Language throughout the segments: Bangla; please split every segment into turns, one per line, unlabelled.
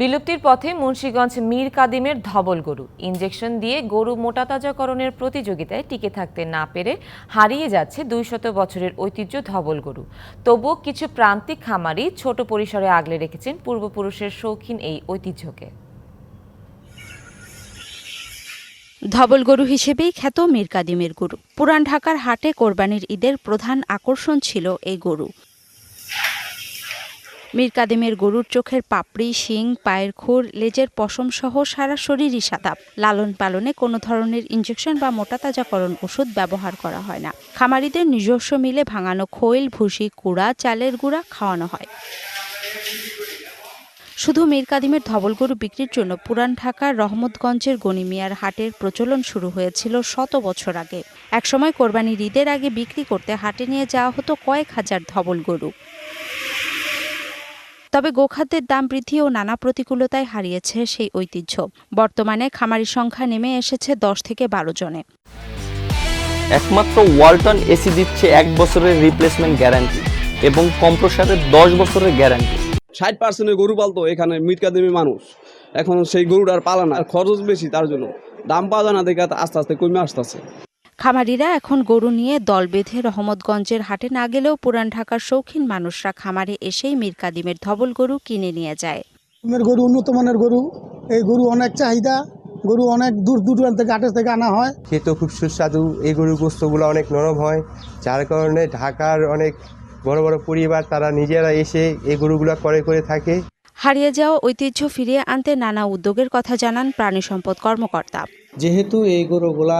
বিলুপ্তির পথে মুন্সীগঞ্জ মীর কাদিমের ধবল গরু। ইঞ্জেকশন দিয়ে গরু মোটাতাজাকরণের প্রতিযোগিতায় টিকে থাকতে না পেরে হারিয়ে যাচ্ছে দুই শত বছরের ঐতিহ্য ধবল গরু। তবুও কিছু প্রান্তিক খামারি ছোট পরিসরে আগলে রেখেছেন পূর্বপুরুষের শৌখিন এই ঐতিহ্যকে।
ধবল গরু হিসেবেই খ্যাত মীর কাদিমের গরু। পুরান ঢাকার হাটে কোরবানির ঈদের প্রধান আকর্ষণ ছিল এই গরু। মীর কাদিমের গরুর চোখের পাপড়ি, শিং, পায়ের খুর, লেজের পশম সহ সারা শরীরই সাদা লালন পালনে কোনো ধরনের ইঞ্জেকশন বা মোটাতাজাকরণ ওষুধ ব্যবহার করা হয় না। খামারিদের নিজস্ব মিলে ভাঙানো খৈল, ভুসি, কুড়া, চালের গুঁড়া খাওয়ানো হয়। শুধু মীর কাদিমের ধবল গরু বিক্রির জন্য পুরান ঢাকার রহমতগঞ্জের গনিমিয়ার হাটের প্রচলন শুরু হয়েছিল শত বছর আগে। একসময় কোরবানির ঈদের আগে বিক্রি করতে হাটে নিয়ে যাওয়া হতো কয়েক হাজার ধবল গরু। তবে গোখাদ্যের দাম বৃদ্ধি ও নানা প্রতিকূলতায় হারিয়েছে সেই ঐতিহ্য। বর্তমানে খামারির সংখ্যা নেমে এসেছে দশ থেকে বারো জনে।
একমাত্র ওয়ালটন এসি দিচ্ছে এক বছরের রিপ্লেসমেন্ট গ্যারান্টি এবং কম্প্রসারের দশ বছরের গ্যারান্টি
ষাট পার্সেন্টের গরু পালতো এখানে মিটকাদেমি মানুষ। এখন সেই গরুটার পালা না খরচ বেশি তার জন্য দাম পাওয়া যায় না দেখে আস্তে আস্তে কমে আসতেছে।
খামারিরা এখন গরু নিয়ে দল বেঁধে রহমতগঞ্জের হাটে না গেলেও পুরান ঢাকার শৌখিন মানুষরা খামারে এসেই মীর কাদিমের ধবল গরু কিনে নিয়ে যায়।
গরু উন্নত মানের গরু। এই গরু অনেক চাহিদা। গরু অনেক দূর দূর দূরান্ত থেকে আটের থেকে আনা হয়।
খেতেও খুব সুস্বাদু। এই গরুর গোস্তগুলো অনেক নরম হয় যার কারণে ঢাকার অনেক বড় বড় পরিবার তারা নিজেরা এসে এই গরুগুলো করে করে থাকে।
হারিয়ে যাওয়া ঐতিহ্য ফিরিয়ে আনতে নানা উদ্যোগের কথা জানান প্রাণী সম্পদ কর্মকর্তা।
যেহেতু এই গরুগুলা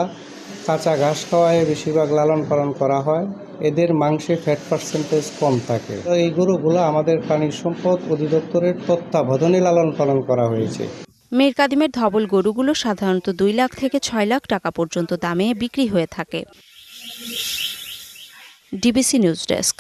কাঁচা ঘাস খাওয়ায় বেশিরভাগ লালন পালন করা হয়। এদের মাংসে ফ্যাট পার্সেন্টেজ কম থাকে। তো এই গরুগুলো আমাদের প্রাণী সম্পদ অধিদপ্তরের তত্ত্বাবধানে লালন পালন করা হয়েছে।
মেরকাদিমের ধবল গরুগুলো সাধারণত দুই লাখ থেকে ছয় লাখ টাকা পর্যন্ত দামে বিক্রি হয়ে থাকে। DBC news desk.